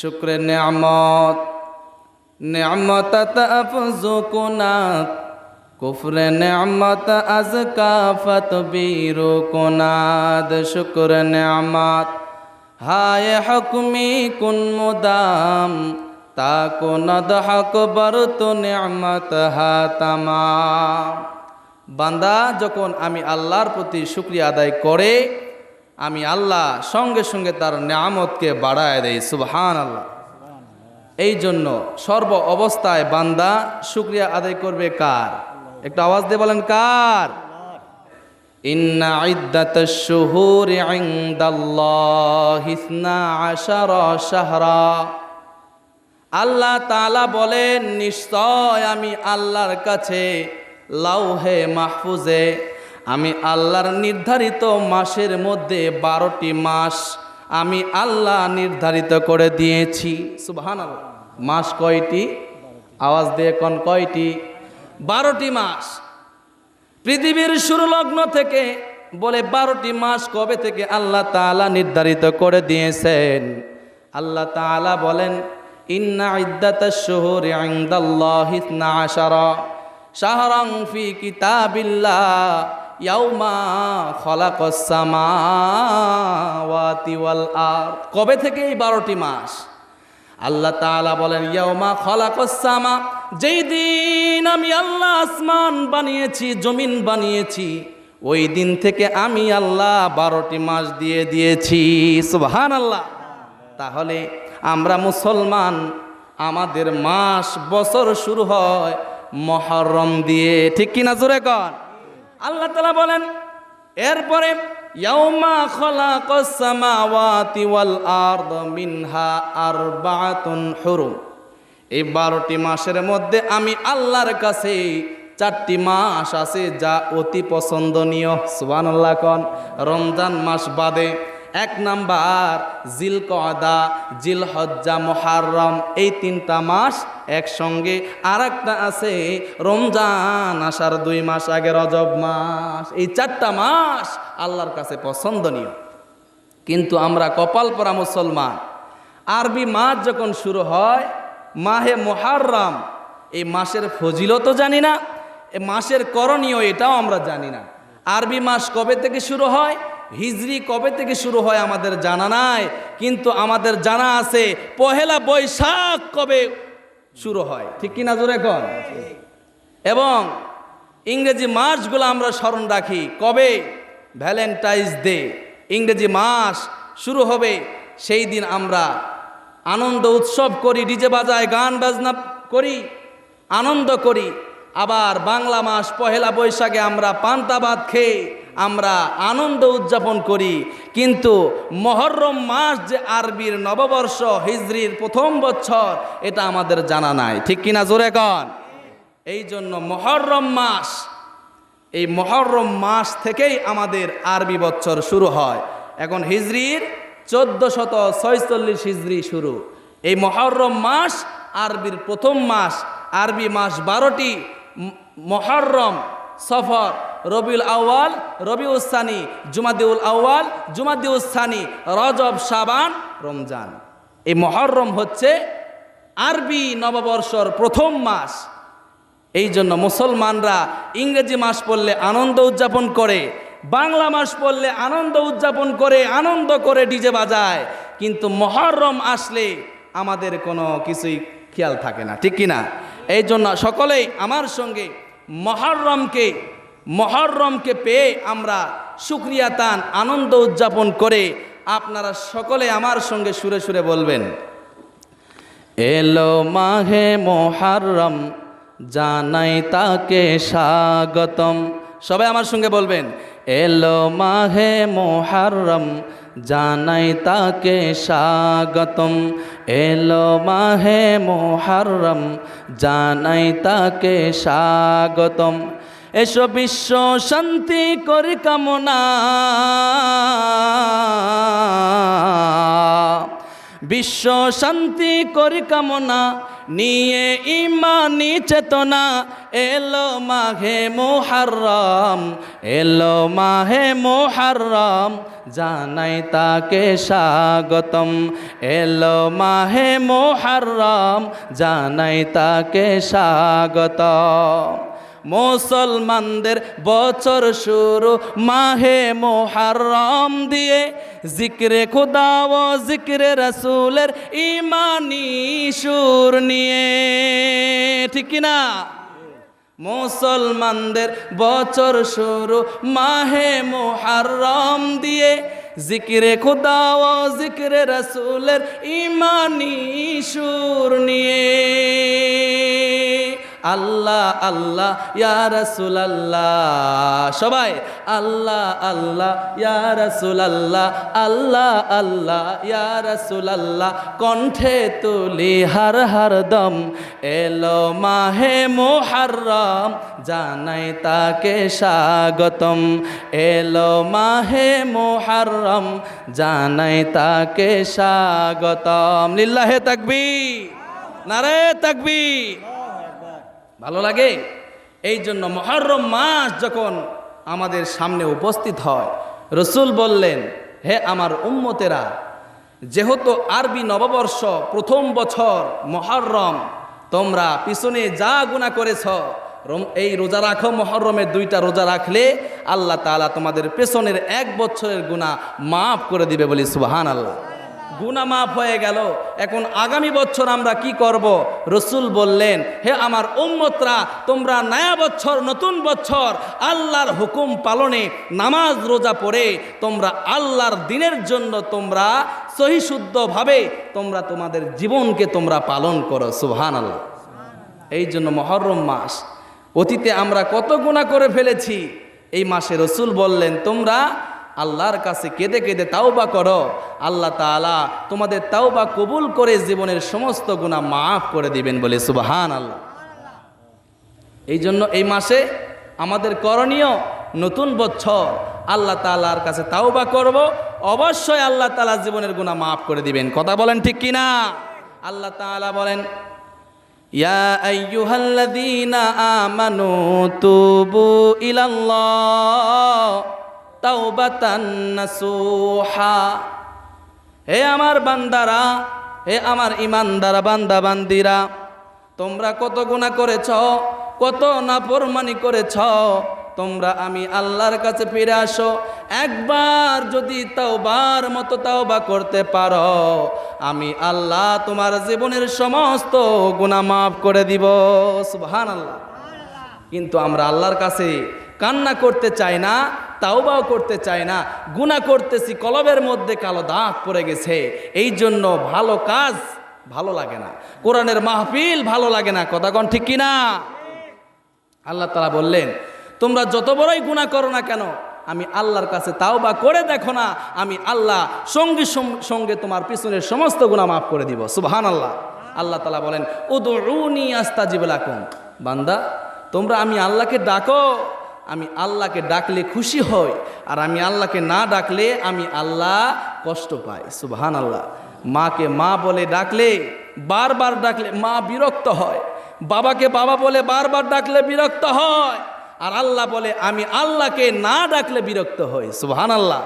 শুক্র নিয়ামত নিয়ামত আফজু কুনাত কুফর নিয়ামত আজ কাফত বীরু কুনাদ শুক্র নিয়ামত। হায় হকমি কুন মুদাম তা কুনদ হক বরত নিয়ামত হা তামাম বান্দা, যখন আমি আল্লাহর প্রতি শুক্রিয়া আদায় করে আমি আল্লাহ সঙ্গে সঙ্গে তার নামতকে বাড়ায় দেয় সুবহান আল্লাহ এই জন্য সর্ব অবস্থায় বান্দা শুক্রিয়া আদায় করবে কার? একটু আওয়াজ দিয়ে বলেন কার? ইন্না আল্লাহ তাআলা বলেন, নিশ্চয় আমি আল্লাহর কাছে লাউহে মাহফুজে আমি আল্লাহর নির্ধারিত মাসের মধ্যে বারোটি মাস আমি আল্লাহ নির্ধারিত করে দিয়েছি। সুবহান মাস কয়টি? আওয়াজ দিয়ে কোন কয়টি? বারোটি মাস। পৃথিবীর শুরু লগ্ন থেকে বলে বারোটি মাস কবে থেকে আল্লাহ তাআলা নির্ধারিত করে দিয়েছেন? আল্লাহ তাআলা বলেন, ইন্না ইদ্দাতাশ শুহুরি ফি কিতাবিল্লাহ। ইয়াউমা খলাকাস সামাওয়াতি ওয়াল আরদ। কবে থেকে এই বারোটি মাস? আল্লাহ তাআলা বলেন, ইয়াউমা খলাকাস সামা, যেই দিন আমি আল্লাহ আসমান বানিয়েছি, জমিন বানিয়েছি, ওই দিন থেকে আমি আল্লাহ বারোটি মাস দিয়ে দিয়েছি। সুবহান আল্লাহ তাহলে আমরা মুসলমান, আমাদের মাস, বছর শুরু হয় মহরম দিয়ে। ঠিক কিনা জোরে কর আল্লাহ তালা বলেন, এরপরে মিনহা এই বারোটি মাসের মধ্যে আমি আল্লাহর কাছে চারটি মাস আছে যা অতি পছন্দনীয়। সুবহানাল্লাহ কন। রমজান মাস বাদে এক নাম্বার জিল কদা জিল হজ্জা মোহারম এই তিনটা মাস একসঙ্গে আর একটা আছে রমজান আসার দুই মাস আগে রজব মাস। এই চারটা মাস আল্লাহর কাছে পছন্দনীয়। কিন্তু আমরা কপাল পরা মুসলমান, আরবি মাস যখন শুরু হয়, মাহে মোহারম এই মাসের ফজিলত জানি না, এ মাসের করণীয় এটাও আমরা জানি না। আরবি মাস কবে থেকে শুরু হয়? হিজরি কবে থেকে শুরু হয় আমাদের জানা নাই, কিন্তু আমাদের জানা আছে পহেলা বৈশাখ কবে শুরু হয়। ঠিক কিনা জোরে কন? এবং ইংরেজি মাসগুলো আমরা স্মরণ রাখি, কবে? Valentine's Day. ইংরেজি মাস শুরু হবে, সেই দিন আমরা আনন্দ উৎসব করি, ডিজে বাজায়, গান বাজনা করি, আনন্দ করি। আবার বাংলা মাস পহেলা বৈশাখে আমরা পান্তাবাদ খেয়ে আমরা আনন্দ উদযাপন করি। কিন্তু মহরম মাস যে আরবির নববর্ষ, হিজরির প্রথম বছর, এটা আমাদের জানা নাই। ঠিক কিনা জোরে কন? এই জন্য মহরম মাস, এই মহরম মাস থেকেই আমাদের আরবি বছর শুরু হয়। এখন হিজরির চোদ্দ শত ছয়চল্লিশ হিজরি শুরু। এই মহরম মাস আরবির প্রথম মাস, আরবি মাস বারোটি মহরম, সফর, রবিউল আউয়াল রবিউসানি জুমাদিউল আউয়াল জুমাদিউসানি রজব সাবান রমজান। এই মহরম হচ্ছে আরবি নববর্ষর প্রথম মাস। এই জন্য মুসলমানরা ইংরেজি মাস পড়লে আনন্দ উদযাপন করে, বাংলা মাস পড়লে আনন্দ উদযাপন করে, আনন্দ করে ডিজে বাজায়। কিন্তু মহরম আসলে আমাদের কোনো কিছুই খেয়াল থাকে না, ঠিক কিনা এই জন্য সকলেই আমার সঙ্গে মহরমকে মহরমকে পেয়ে আমরা সুক্রিয়া তান, আনন্দ উদযাপন করে আপনারা সকলে আমার সঙ্গে সুরে সুরে বলবেন। এলো মাহে মোহারম, জানাই তাকে স্বাগতম। সবাই আমার সঙ্গে বলবেন, এলো মাহে মোহারম জানাই তাকে স্বাগতম। এলো মাহে মোহারম জানাই তাকে স্বাগতম। এসো বিশ্ব শান্তি করি কামনা। বিশ্ব শান্তি করি কামনা। নিয়ে ইমানি চেতনা এলো মাঘে মোহারম এলো মাহে মোহারম জানাই তাকে স্বাগতম। এলো মাহে মোহারম জানাই তাকে স্বাগতম। মুসলমানদের বছর শুরু মাহে মোহারম দিয়ে জিক্রে খুদা ও জিক্রে রসুলের ইমানি সুর নিয়ে। ঠিক কিনা? মুসলমানদের বছর শুরু মাহে মোহারম দিয়ে জিকিরে খুদা ও জিকিরে রসুলের ইমানি সুর নিয়ে। আল্লাহ আল্লাহ, ইয়া রসুল আল্লাহ সবাই, আল্লাহ আল্লাহ, ইয়া রসুল আল্লাহ আল্লাহ আল্লাহ ইয়া রসুল আল্লাহ কণ্ঠে তুলি হর হর দম, এলো মাহে মোহারম জানাই তাকে স্বাগতম। এলো মাহে মোহারম জানাই তাকে স্বাগতম। লিল্লাহে তাকবি নারে তাকবি ভালো লাগে? এই জন্য মহরম মাস যখন আমাদের সামনে উপস্থিত হয়, রসুল বললেন, হে আমার উম্মতেরা, যেহেতু আরবি নববর্ষ প্রথম বছর মহরম, তোমরা পিছনে যা গুণা করেছ এই রোজা রাখো, মহরমের দুইটা রোজা রাখলে আল্লাহ তালা তোমাদের পেছনের এক বছরের গুণা মাফ করে দিবে বলি সুবাহান আল্লাহ গুনা মাফ হয়ে গেল। এখন আগামী বছর আমরা কি করব? রসুল বললেন, হে আমার উম্মতরা, তোমরা নয়া বছর, নতুন বছর, আল্লাহর হুকুম পালনে নামাজ, রোজা পড়ে, তোমরা আল্লাহর দিনের জন্য তোমরা সহিশুদ্ধভাবে তোমরা তোমাদের জীবনকে তোমরা পালন করো। সুবহান আল্লাহ এই জন্য মহরম মাস। অতীতে আমরা কত গুণা করে ফেলেছি। এই মাসে রসুল বললেন, তোমরা আল্লাহর কাছে কেঁদে কেঁদে তাওবা করো। আল্লাহ তালা তোমাদের তাওবা কবুল করে জীবনের সমস্ত গুণা মাফ করে দিবেন বলে সুবাহান আল্লাহ এই জন্য এই মাসে আমাদের করণীয় নতুন বছর। আল্লাহ তালার কাছে তাওবা করব। অবশ্যই আল্লাহ তালা জীবনের গুণা মাফ করে দিবেন। কথা বলেন ঠিক কিনা? আল্লাহ তালা বলেন, ইয়া আমানু তুবু ইলাল্লাহ। হে আমার বান্দারা, হে আমার ইমানদারা বান্দা বান্দিরা তোমরা কত গুণা করেছ, কত নাফরমানি করেছ, তোমরা আমি আল্লাহর কাছে ফিরে আসো। একবার যদি তাওবার মতো তাওবা করতে পারো, আমি আল্লাহ তোমার জীবনের সমস্ত গুণা মাফ করে দিব। সুহান আল্লাহ কিন্তু আমরা আল্লাহর কাছে কান্না করতে চাই না তাওবাও করতে চাই না গুণা করতেছি, কলবের মধ্যে কালো দাগ পড়ে গেছে, এই জন্য ভালো কাজ ভালো লাগে না। কোরআনের মাহফিল ভালো লাগে না কথাগণ ঠিক কিনা? আল্লাহ তালা বললেন, তোমরা যত বড়ই গুণা করো না কেন, আমি আল্লাহর কাছে তাও বা করে দেখো না, আমি আল্লাহ সঙ্গে সঙ্গে তোমার পিছনের সমস্ত গুণা মাফ করে দিব। সুবহান আল্লাহ আল্লাহ তালা বলেন উদুনি আস্তাজিবলাকুম বান্দা, তোমরা, আমি আল্লাহকে ডাকো আমি আল্লাহকে ডাকলে খুশি হই, আর আমি আল্লাহকে না ডাকলে আমি আল্লাহ কষ্ট পাই। সুবহান আল্লাহ মাকে মা বলে ডাকলে, বারবার ডাকলে মা বিরক্ত হয়। বাবাকে বাবা বলে বারবার ডাকলে বিরক্ত হয়। আর আল্লাহ বলে, আমি আল্লাহকে না ডাকলে বিরক্ত হই। সুবহান আল্লাহ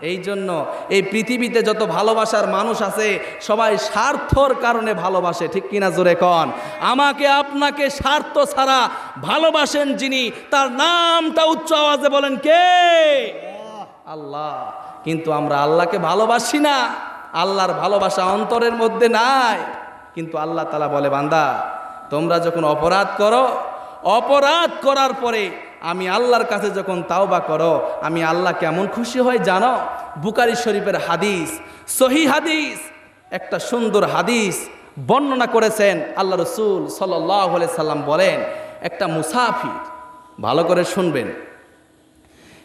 এই জন্য এই পৃথিবীতে যত ভালোবাসার মানুষ আছে সবাই স্বার্থর কারণে ভালোবাসে ঠিক কিনা জোরে কন? আমাকে আপনাকে স্বার্থ ছাড়া ভালোবাসেন যিনি তার নামটা উচ্চ আওয়াজে বলেন কে? আল্লাহ। কিন্তু আমরা আল্লাহকে ভালোবাসি না। আল্লাহর ভালোবাসা অন্তরের মধ্যে নাই। কিন্তু আল্লাহ তালা বলে বান্দা তোমরা যখন অপরাধ করো অপরাধ করার পরে আমি আল্লাহর কাছে যখন তাওবা করো, আমি আল্লাহ কেমন খুশি হয় জানো? বুকারি শরীফের হাদিস, সহি হাদিস, একটা সুন্দর হাদিস বর্ণনা করেছেন আল্লাহ রসুল সাল্লাহ সাল্লাম বলেন, একটা মুসাফির, ভালো করে শুনবেন,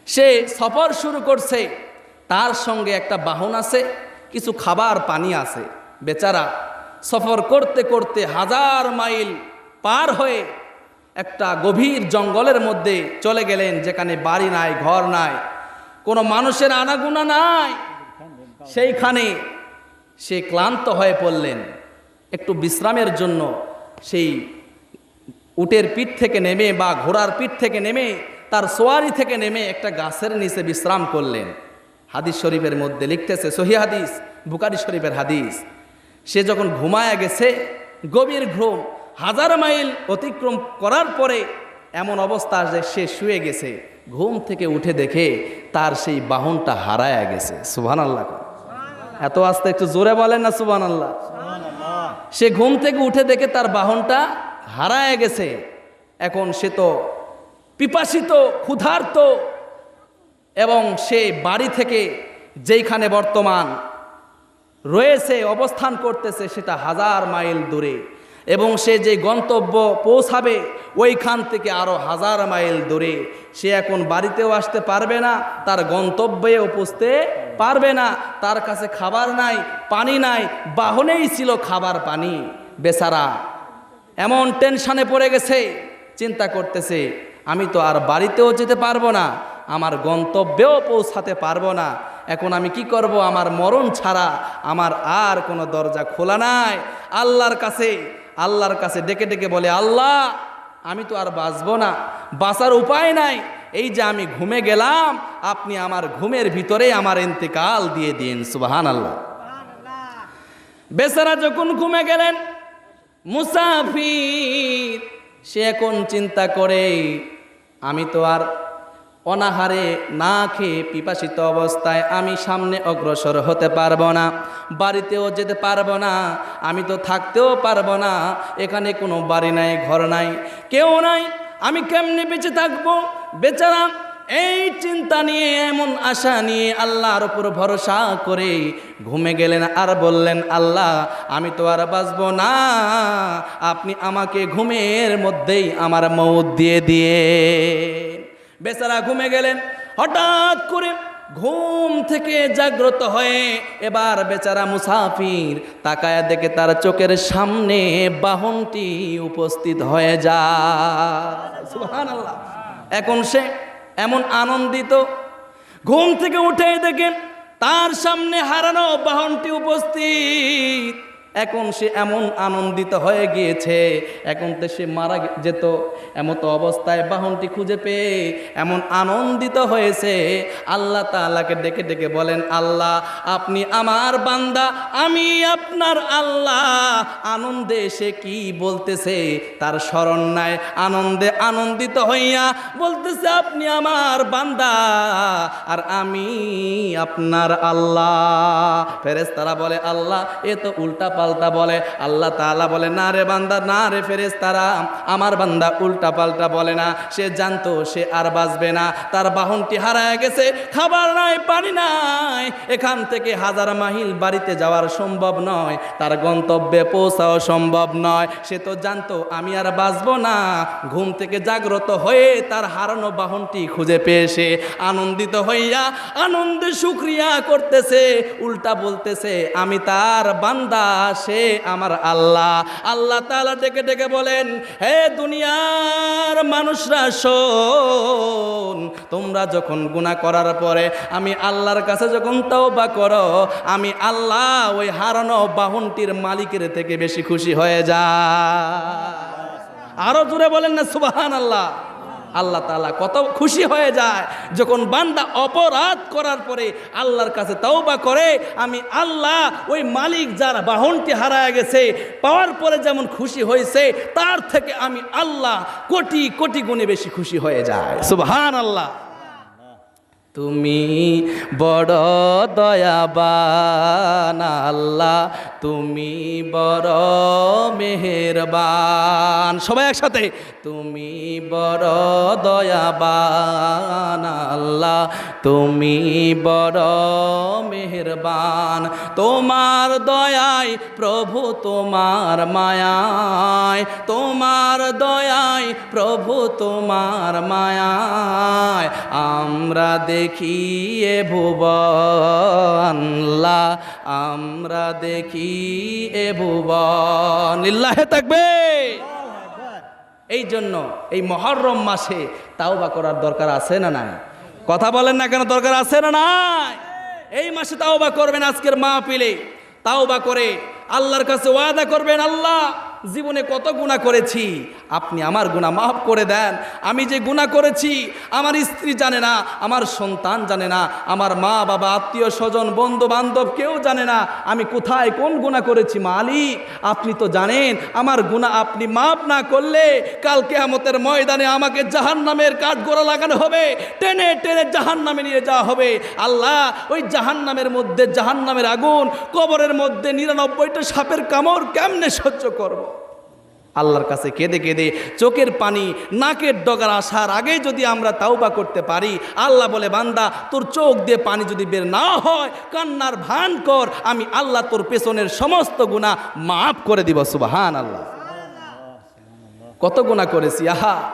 সে সফর শুরু করছে, তার সঙ্গে একটা বাহন আছে, কিছু খাবার, পানি আছে। বেচারা সফর করতে করতে হাজার মাইল পার হয়ে একটা গভীর জঙ্গলের মধ্যে চলে গেলেন, যেখানে বাড়ি নাই, ঘর নাই, কোনো মানুষের আনাগুনা নাই। সেইখানে সে ক্লান্ত হয়ে পড়লেন। একটু বিশ্রামের জন্য সেই উটের পিঠ থেকে নেমে বা ঘোড়ার পিঠ থেকে নেমে, তার সোয়ারি থেকে নেমে একটা গাছের নিচে বিশ্রাম করলেন। হাদিস শরীফের মধ্যে লিখতেছে, সহি হাদিস বুকারি শরীফের হাদিস। সে যখন ঘুমায়া গেছে, গভীর ঘুম হাজার মাইল অতিক্রম করার পরে এমন অবস্থা যে সে শুয়ে গেছে, ঘুম থেকে উঠে দেখে তার সেই বাহনটা হারায়া গেছে। সুবহান আল্লাহ এত আস্তে একটু জোরে বলেন না সুবহান আল্লাহ সে ঘুম থেকে উঠে দেখে তার বাহনটা হারায় গেছে। এখন সে তো পিপাসিত, ক্ষুধার্ত এবং সে বাড়ি থেকে যেইখানে বর্তমান রয়েছে, অবস্থান করতেছে, সেটা হাজার মাইল দূরে। এবং সে যে গন্তব্য পৌঁছাবে, ওইখান থেকে আরও হাজার মাইল দূরে। সে এখন বাড়িতেও আসতে পারবে না, তার গন্তব্যে পৌঁছতে পারবে না। তার কাছে খাবার নাই, পানি নাই, বাহনেই ছিল খাবার পানি। বেচারা এমন টেনশানে পড়ে গেছে, চিন্তা করতেছে, আমি তো আর বাড়িতেও যেতে পারব না, আমার গন্তব্যেও পৌঁছাতে পারব না। এখন আমি কি করব? আমার মরণ ছাড়া আমার আর কোনো দরজা খোলা নাই। আল্লাহর কাছে আল্লাহর কাছে ডেকে ডেকে বলে, আল্লাহ, আমি তো আর বাঁচবো না, বাঁচার উপায় নাই। এই যে আমি ঘুমে গেলাম, আপনি আমার ঘুমের ভিতরে আমার ইন্তেকাল দিয়ে দিন। সুবাহান আল্লাহ বেচারা যখন ঘুমে গেলেন, মুসাফির, সে এখন চিন্তা করে, আমি তো আর অনাহারে না খেয়ে পিপাসিত অবস্থায় আমি সামনে অগ্রসর হতে পারব না, বাড়িতেও যেতে পারব না, আমি তো থাকতেও পারব না, এখানে কোনো বাড়ি নাই, ঘর নাই, কেউ নাই, আমি কেমনে বেঁচে থাকব? বেচারা, এই চিন্তা নিয়ে, এমন আশা নিয়ে আল্লাহর উপর ভরসা করে ঘুমে গেলেন আর বললেন, আল্লাহ, আমি তো আর বাঁচব না, আপনি আমাকে ঘুমের মধ্যেই আমার মৌত দিয়ে দিয়ে বেচারা ঘুমে গেলেন। হঠাৎ করে ঘুম থেকে জাগ্রত হয়ে এবার বেচারা মুসাফির তাকায় দেখে তার চোখের সামনে বাহনটি উপস্থিত হয়ে যায়। এখন সে এমন আনন্দিত। ঘুম থেকে উঠে দেখে তার সামনে হারানো বাহনটি উপস্থিত। এখন সে এমন আনন্দিত হয়ে গিয়েছে, এখন তো সে মারা যেত। এমতো অবস্থায় বাহনটি খুঁজে পেয়ে এমন আনন্দিত হয়েছে। আল্লাহ তাআলাকে ডেকে ডেকে বলেন, আল্লাহ, আপনি আমার বান্দা, আমি আপনার আল্লাহ। আনন্দে সে কি বলতেছে? তার স্মরণ নাই। আনন্দে আনন্দিত হইয়া বলতেছে, আপনি আমার বান্দা আর আমি আপনার আল্লাহ। ফেরেশতারা বলে, আল্লাহ, এ তো উল্টা পাল্টা বলে, আল্লাহ তাআলা বলে, না রে বান্দা, না রে ফেরেস তারা আমার বান্দা উল্টা পাল্টা বলে না, সে জানতো, সে আর বাঁচবে না, তার বাহনটি হারায় গেছে, খাবার নাই, পানি নাই, এখান থেকে হাজার মাইল বাড়িতে যাওয়ার সম্ভব নয়, তার গন্তব্যে পৌঁছাও সম্ভব নয়, সে তো জানতো, আমি আর বাঁচবো না, ঘুম থেকে জাগ্রত হয়ে তার হারানো বাহনটি খুঁজে পেয়ে সে আনন্দিত হইয়া আনন্দে শুক্রিয়া করতেছে, উল্টা বলতেছে, আমি তার বান্দা সে আমার আল্লাহ। আল্লাহ তাআলা ডেকে ডেকে বলেন, হে দুনিয়ার মানুষরা, শোন, তোমরা যখন গুনাহ করার পরে আমি আল্লাহর কাছে যখন তাও বা করো, আমি আল্লাহ ওই হারানো বাহনটির মালিকের থেকে বেশি খুশি হয়ে যা আরও জোরে বলেন না সুবাহান আল্লাহ আল্লাহ তাআলা কত খুশি হয়ে যায় যখন বান্দা অপরাধ করার পরে আল্লাহর কাছে তওবা করে, আমি আল্লাহ ওই মালিক যার বাহনটি হারায় গেছে, পাওয়ার পরে যেমন খুশি হয়েছে, তার থেকে আমি আল্লাহ কোটি কোটি গুণে বেশি খুশি হয়ে যায়। সুবহান আল্লাহ তুমি বড় দয়াবান আল্লাহ, তুমি বড় মেহেরবান। সবাই একসাথে তুমি বড় দয়াবান, আল্লাহ। তুমি বড় মেহেরবান। তোমার দয়ায় প্রভু, তোমার মায়ায় তোমার দয়ায় প্রভু, তোমার মায়ায় আমরা দেখি এ ভুবন, আল্লাহ। আমরা দেখি এ ভুবন। লিল্লাহে থাকবে এই জন্য এই মহরম মাসে তাওবা করার দরকার আছে না নাই? কথা বলেন না কেন, দরকার আছে না নাই? এই মাসে তাওবা করবেন আজকের মা মাহফিলে। তাওবা করে আল্লাহর কাছে ওয়াদা করবেন আল্লাহ জীবনে কত গুণা করেছি, আপনি আমার গুণা মাফ করে দেন। আমি যে গুণা করেছি, আমার স্ত্রী জানে না, আমার সন্তান জানে না, আমার মা বাবা, আত্মীয় স্বজন বন্ধু বান্ধব কেউ জানে না, আমি কোথায় কোন গুণা করেছি মালিক? আপনি তো জানেন, আমার গুণা আপনি মাফ না করলে কালকে আমতের ময়দানে আমাকে জাহান নামের কাঠ গোড়া লাগানো হবে, টেনে টেনে জাহান নামে নিয়ে যাওয়া হবে। আল্লাহ, ওই জাহান নামের মধ্যে জাহান নামের আগুন, কবরের মধ্যে নিরানব্বইটা সাপের কামড় কেমনে সহ্য করব। আল্লাহর কাছে কেঁদে কেঁদে চোখের পানি, নাকের ডগার আসার আগে যদি আমরা তাওবা করতে পারি, আল্লাহ বলে, বান্দা, তোর চোখ দিয়ে পানি যদি বের না হয়, কান্নার ভান কর, আমি আল্লাহ তোর পেছনের সমস্ত গুণা মাফ করে দিব সুবাহান আল্লাহ কত গুণা করেছি? আহা!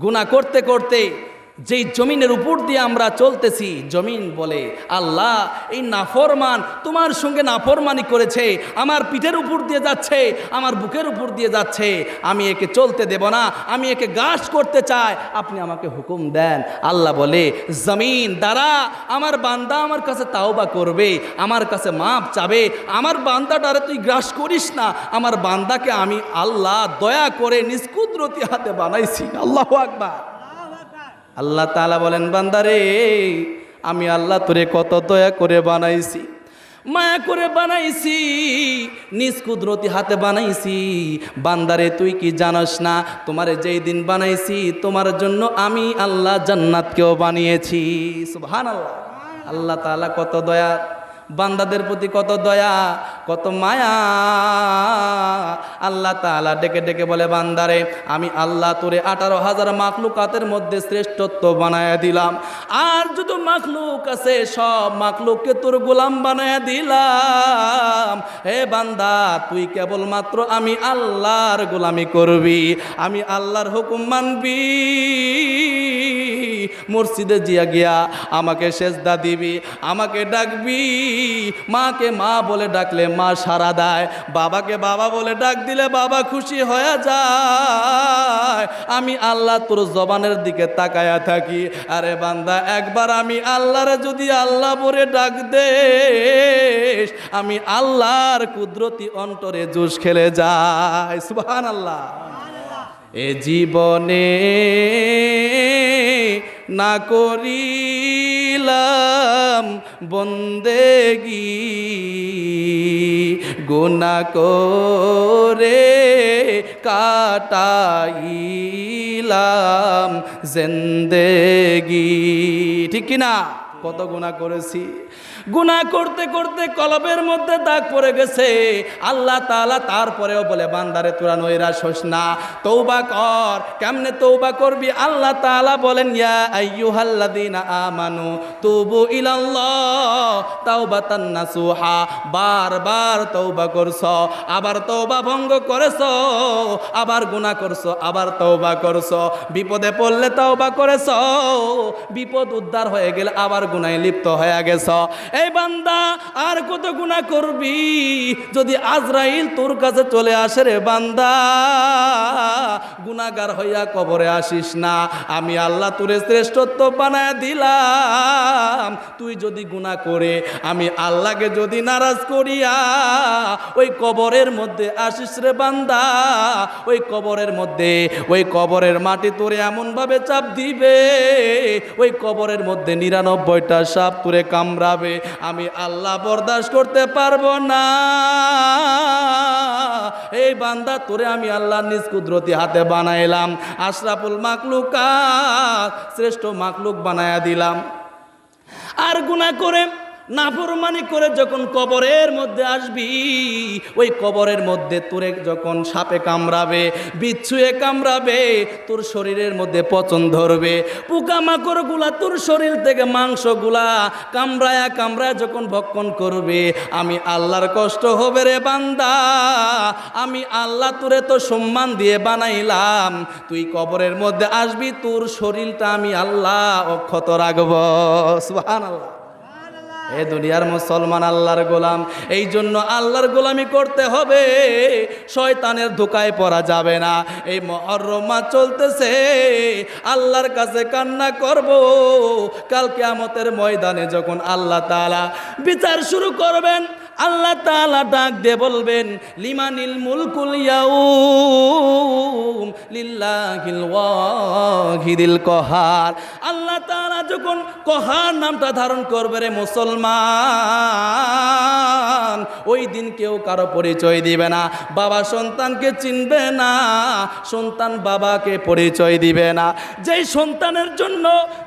গুণা করতে করতে যেই জমিনের উপর দিয়ে আমরা চলতেছি, জমিন বলে, আল্লাহ, এই নাফরমান তোমার সঙ্গে নাফরমানি করেছে, আমার পিঠের উপর দিয়ে যাচ্ছে, আমার বুকের উপর দিয়ে যাচ্ছে, আমি একে চলতে দেব না, আমি একে গাছ করতে চাই। আপনি আমাকে হুকুম দেন, আল্লাহ বলে, জমিন দ্বারা আমার বান্দা আমার কাছে তাওবা করবে, আমার কাছে মাপ চাবে, আমার বান্দাটারে তুই গ্রাস করিস না, আমার বান্দাকে আমি আল্লাহ দয়া করে নিষ্কুদরতি হাতে বানাইছি। আল্লাহ আকবার। আল্লাহ তালা বলেন, বান্দারে, আমি আল্লাহ তোরে কত দয়া করে বানাইছি। মায়া করে বানাইছি, নিজ কুদরতি হাতে বানাইছি। বান্দারে, তুই কি জানাস না, তোমার যেই দিন বানাইছি, তোমার জন্য আমি আল্লাহ জান্নাতকেও বানিয়েছি। সুবহান আল্লাহ আল্লাহ তালা কত দয়া। বান্দাদের প্রতি কত দয়া, কত মায়া। আল্লাহ তালা ডেকে ডেকে বলে, বান্দারে, আমি আল্লাহ তোরে আঠারো হাজার মাখলুকাতের মধ্যে শ্রেষ্ঠত্ব বানায় দিলাম। আর যদি মাখলুক আছে, সব মাখলুককে তোর গোলাম বানায় দিলাম। হে বান্দা, তুই কেবলমাত্র আমি আল্লাহর গোলামি করবি, আমি আল্লাহর হুকুম মানবি। মসজিদে জিয়া গিয়া আমাকে সেজদা দিবি, আমাকে ডাকবি। মাকে মা বলে ডাকলে মা সারা দেয়, বাবাকে বাবা বলে ডাক দিলে বাবা খুশি হয়ে যায়। আমি আল্লাহ তোর জবানের দিকে তাকায়া থাকি, আরে বান্দা, একবার আমি আল্লাহরে যদি আল্লাহ বলে ডাক দে আমি আল্লাহর কুদরতি অন্তরে জুস খেলে যায় সুবহান আল্লাহ এ জীবনে না করিলাম বন্দেগি। গুণা করে কাটাইলাম জেন্দেগি। ঠিক কিনা? কত গুণা করেছি? গুণা করতে করতে কলবের মধ্যে দাগ পড়ে গেছে। আল্লাহ তালা তারপরেও বলে, বান্দারে, তোরা নৈরাশ হোস না তৌবা কর। কেমনে তৌবা করবি? আল্লাহ তালা বলেন, ইয়া আইয়ুহাল্লাযীনা আমানু তুবু ইলাল্লাহ তাওবাতান নাসুহা, বারবার তৌবা করছ, আবার তৌবা ভঙ্গ করেছ, আবার গুনাহ করছ, আবার তৌবা করছ। বিপদে পড়লে তৌবা করেছ, বিপদ উদ্ধার হয়ে গেলে আবার গুনায় লিপ্ত হয়ে গেছো। এই বান্দা, আর কত গুণা করবি? যদি আজরাইল তোর কাছে চলে আসে রে বান্দা গুনাগার হইয়া কবরে আসিস না। আমি আল্লাহ তোরে শ্রেষ্ঠত্ব বানায় দিলাম। তুই যদি গুনাহ করে, আমি আল্লাহকে যদি নারাজ করিয়া ওই কবরের মধ্যে আসিস রে বান্দা, ওই কবরের মধ্যে, ওই কবরের মাটি তোরে এমনভাবে চাপ দিবে, ওই কবরের মধ্যে নিরানব্বইটা সাপ তোরে কামড়াবে আমি আল্লাহ বরদাস্ত করতে পারব না। এই বান্দা তোরে আমি আল্লাহ নিজ কুদরতি হাতে বানাইলাম। আশরাফুল মাকলুকা শ্রেষ্ঠ মাকলুক বানায়া দিলাম। আর গুণা করে নাফরমানি করে যখন কবরের মধ্যে আসবি, ওই কবরের মধ্যে তোরে যখন সাপে কামড়াবে, বিচ্ছুয়ে কামড়াবে, তোর শরীরের মধ্যে পচন ধরবে, পোকামাকড়গুলা তোর শরীর থেকে মাংসগুলা কামড়ায়া কামড়ায় যখন ভক্ষণ করবে, আমি আল্লাহর কষ্ট হবে রে বান্দা, আমি আল্লাহ তোরে তো সম্মান দিয়ে বানাইলাম, তুই কবরের মধ্যে আসবি, তোর শরীরটা আমি আল্লাহ অক্ষত রাখব সুবহান আল্লাহ এ দুনিয়ার মুসলমান আল্লাহর গোলাম। এই জন্য আল্লাহর গোলামি করতে হবে। শয়তানের ধোকায় পড়া যাবে না। এই মহরমা চলতেছে। আল্লাহর কাছে কান্না করব। কালকে আমতের ময়দানে যখন আল্লাহ তালা বিচার শুরু করবেন আল্লাহ তাআলা ডাক দিয়ে বলবেন, লিমানিল মুলকুল ইয়াউম লিল্লাহিল কহার। আল্লাহ তালা যখন কহার নামটা ধারণ করবে রে মুসলমান ওই দিন কেউ কারও পরিচয় দিবে না। বাবা সন্তানকে চিনবে না, সন্তান বাবাকে পরিচয় দিবে না। যেই সন্তানের জন্য,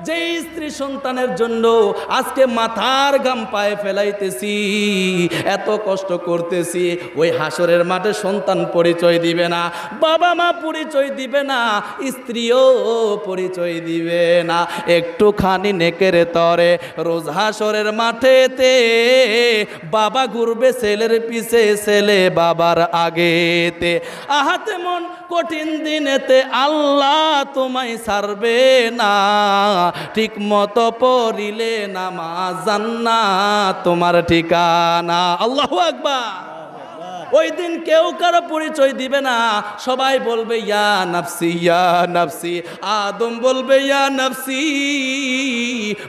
যেই স্ত্রী সন্তানের জন্য আজকে মাথার গাম পায়ে ফেলাইতেছি, এত কষ্ট করতেছি, ওই হাসরের মাঠে সন্তান পরিচয় দিবে না। বাবা মা পরিচয় দিবে না, স্ত্রীও পরিচয় দিবে না। একটুখানি নেকের তরে রোজ হাসরের মাঠেতে বাবা ঘুরবে ছেলের পিছে ছেলে বাবার আগেতে। আহাতে মন কঠিন দিনেতে আল্লাহ তোমায় সারবে না। ঠিক মতো পড়িলে নামাজ জান্না তোমার ঠিকানা। আল্লাহ আকবার। ওই দিন কেউ কারও পরিচয় দিবে না। সবাই বলবে, ইয়া নাফসি ইয়া নাফসি। আদম বলবে, ইয়া নাফসি।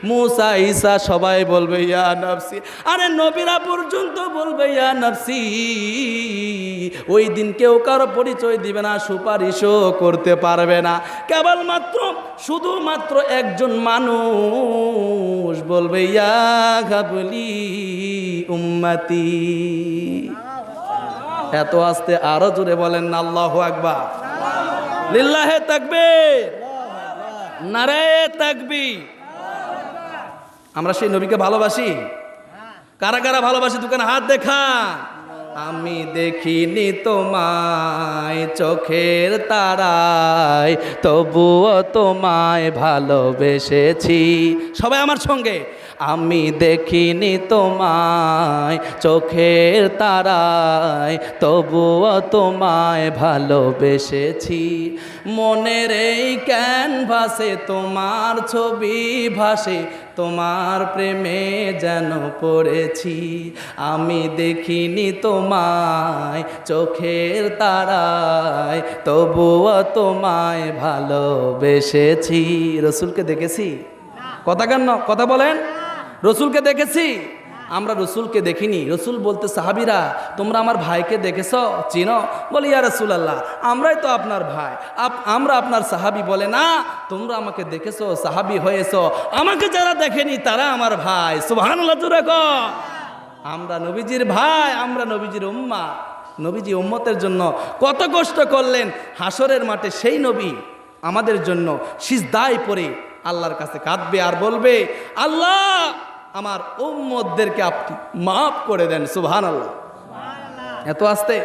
মুসা, ঈসা সবাই বলবে, ইয়া নাফসি। আরে নবীরা পর্যন্ত বলবে, ইয়া নাফসি। ওই দিন কেউ কারও পরিচয় দিবে না, সুপারিশও করতে পারবে না। কেবলমাত্র, শুধুমাত্র একজন মানুষ বলবে, ইয়া গাবলি উম্মতি। এত আস্তে আরও জোরে বলেন, আল্লাহ আকবার। লিল্লাহে থাকবে নারায় তাকবি আমরা সেই নবীকে ভালোবাসি? কারা কারা ভালোবাসি? দোকানে হাত দেখা আমি দেখিনি তোমায় চোখের তারায়, তবুও তোমায় ভালোবেসেছি। সবাই আমার সঙ্গে, আমি দেখিনি তোমায় চোখের তারায়, তবুও তোমায় ভালোবেসেছি। মনের এই ক্যানভাসে তোমার ছবি ভাসে তোমার প্রেমে যেন পড়েছি আমি দেখিনি তোমায় চোখের তারায় তবুও তোমায় ভালোবেসেছি। রসুলকে দেখেছি? কথা কেন? কথা বলেন। রসুলকে দেখেছি? আমরা রসুলকে দেখিনি। রসুল বলতে, সাহাবিরা, তোমরা আমার ভাইকে দেখেছ? চিনো? বলি, ইয়া রসুল আল্লাহ আমরাই তো আপনার ভাই। আমরা আপনার সাহাবি বলে না, তোমরা আমাকে দেখেছ, সাহাবি হয়েছ। আমাকে যারা দেখেনি, তারা আমার ভাই। সুবহান আমরা নবীজির ভাই, আমরা নবীজির উম্মা। নবীজি উম্মতের জন্য কত কষ্ট করলেন। হাসরের মাঠে সেই নবী আমাদের জন্য সিজদায় পড়ে আল্লাহর কাছে কাঁদবে আর বলবে, আল্লাহ আমার উম্মতদেরকে আপনি মাফ করে দেন সুবহান আল্লাহ এত আসতে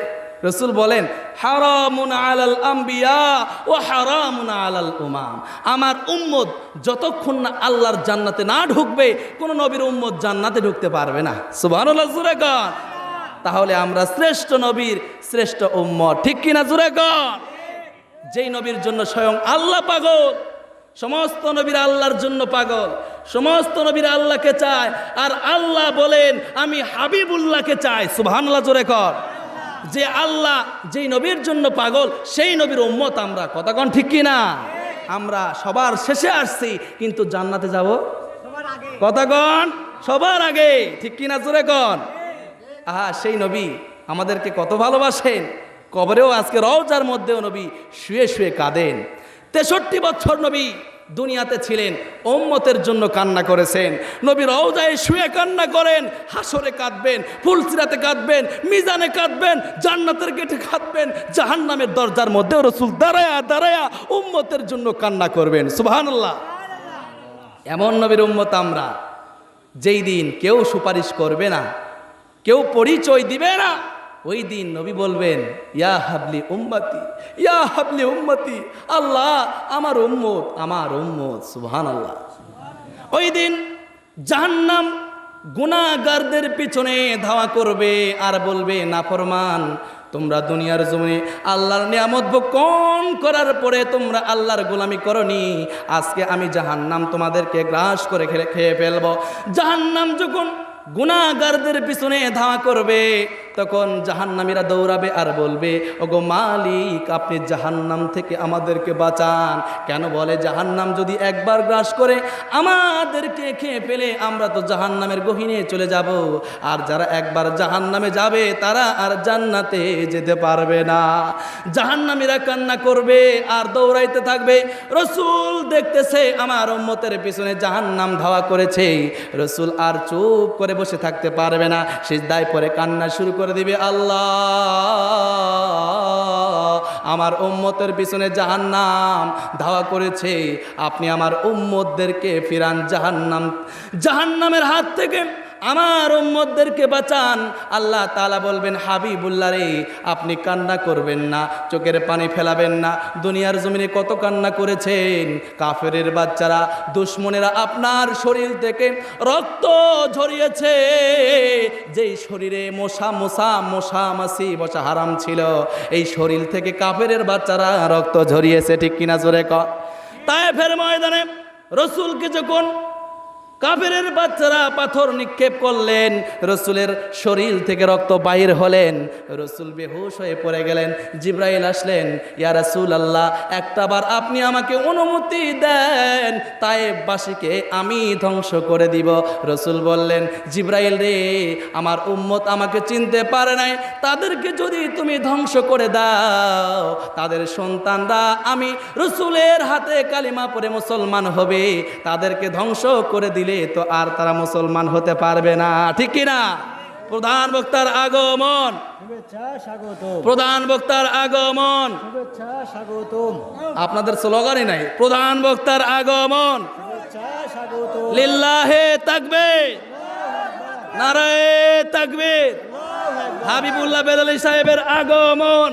রসুল বলেন হারামুন আলাল আম্বিয়া ও হারামুন আলাল উমাম। আমার উম্মত যতক্ষণ না আল্লাহর জান্নাতে না ঢুকবে কোনো নবীর উম্মত জান্নাতে ঢুকতে পারবে না। সুবহানাল্লাহ জুরে কর তাহলে আমরা শ্রেষ্ঠ নবীর শ্রেষ্ঠ উম্মত ঠিক কিনা জুরে কর যেই নবীর জন্য স্বয়ং আল্লাহ পাগল। সমস্ত নবীর আল্লাহর জন্য পাগল। সমস্ত নবীর আল্লাহকে চায়। আর আল্লাহ বলেন আমি হাবিবুল্লাহকে চাই। সুবহানাল্লাহ জোরে কর। যে আল্লাহ যেই নবীর জন্য পাগল সেই নবীর উম্মত আমরা। কতক্ষণ ঠিক কি না আমরা সবার শেষে আসছি কিন্তু জান্নাতে যাব? কতক্ষণ সবার আগে। ঠিক কিনা জোরে কন আহা সেই নবী আমাদেরকে কত ভালোবাসেন। কবরেও আজকে রওজার মধ্যেও নবী শুয়ে শুয়ে কাঁদেন। তেষট্টি বছর নবী দুনিয়াতে ছিলেন ওম্মতের জন্য কান্না করেছেন। নবী রওজায় শুয়ে কান্না করেন, হাসরে কাঁদবেন, ফুলসিরাতে কাঁদবেন, মিজানে কাঁদবেন, জান্নাতের গেটে কাঁদবেন, জাহান্নামের দরজার মধ্যেও রসুল দাঁড়ায়া দাঁড়ায়া উম্মতের জন্য কান্না করবেন। সুবহানাল্লাহ। এমন নবীর উম্মত আমরা, যেই দিন কেউ সুপারিশ করবে না, কেউ পরিচয় দিবে না ওই দিন নবী বলবেন, ইয়া হাবলি উম্মতি, ইয়া হাবলি উম্মতি, আল্লাহ আমার উম্মত আমার উম্মত সুবহান আল্লাহ ওই দিন জাহান্নাম গুনাগারদের পিছনে ধাওয়া করবে আর বলবে নাফরমান তোমরা দুনিয়ার জমিনে আল্লাহর নিয়ামত কম করার পরে তোমরা আল্লাহর গোলামি করনি। আজকে আমি জাহান্নাম তোমাদেরকে গ্রাস করে খেয়ে ফেলব। জাহান্নাম যখন গুনাগারদের পিছনে ধাওয়া করবে তখন জাহান্নামীরা দৌড়াবে আর বলবে, ওগো মালিক, আপনি জাহান্নাম থেকে আমাদেরকে বাঁচান। কেন বলে, জাহান্নাম যদি একবার গ্রাস করে আমাদেরকে খেয়ে ফেলে, আমরা তো জাহান্নামের গহিনে চলে যাব। আর যারা একবার জাহান্নামে যাবে, তারা আর জান্নাতে যেতে পারবে না। জাহান্নামীরা কান্না করবে আর দৌড়াইতে থাকবে। রসুল দেখতেছে আমার উম্মতের পিছনে জাহান্নাম ধাওয়া করেছে। রসুল আর চুপ করে বসে থাকতে পারবে না। সিজদায় পরে কান্না শুরু করে দিবে, আল্লাহ। আমার উম্মতের পিছনে জাহান্নাম ধাওয়া করেছে। আপনি আমার উম্মতদেরকে ফিরান জাহান্নাম, জাহান্নামের হাত থেকে আমার উম্মতদেরকে বাঁচান। আল্লাহ তালা বলবেন হাবিবুল্লা রে, আপনি কান্না করবেন না, চোখের পানি ফেলাবেন না, দুনিয়ার জমিনে কত কান্না করেছেন। কাফেরের বাচ্চারা, দুশ্মনেরা আপনার শরীর থেকে রক্ত ঝরিয়েছে। যেই শরীরে মশা মশা মশা মাসি বসা হারাম ছিল, এই শরীর থেকে কাফেরের বাচ্চারা রক্ত ঝরিয়েছে, ঠিক কিনা জোরে ক? তাই ফের ময়দানে রসুলকে যখন কাফেরের বাচ্চারা পাথর নিক্ষেপ করলেন, রসুলের শরীর থেকে রক্ত বাইর হলেন, রসুল বেহুশ হয়ে পড়ে গেলেন, জিব্রাইল আসলেন, ইয়া রাসূল আল্লাহ একটাবার আপনি আমাকে অনুমতি দেন তায়েববাসীকে আমি ধ্বংস করে দিব। রসুল বললেন, জিব্রাইল রে, আমার উম্মত আমাকে চিনতে পারে নাই, তাদেরকে যদি তুমি ধ্বংস করে দাও, তাদের সন্তানরা আমি রসুলের হাতে কালিমা পরে মুসলমান হবে, তাদেরকে ধ্বংস করে দিলে তো আর তারা মুসলমান হতে পারবে না। ঠিক কিনা? প্রধান বক্তার আগমন। প্রধান বক্তার আগমন। আপনাদের স্লোগানই নাই। প্রধান বক্তার আগমন। লিল্লাহে থাকবে নারায়ে থাকবে হাবিবুল্লাহ বেলালি সাহেবের আগমন।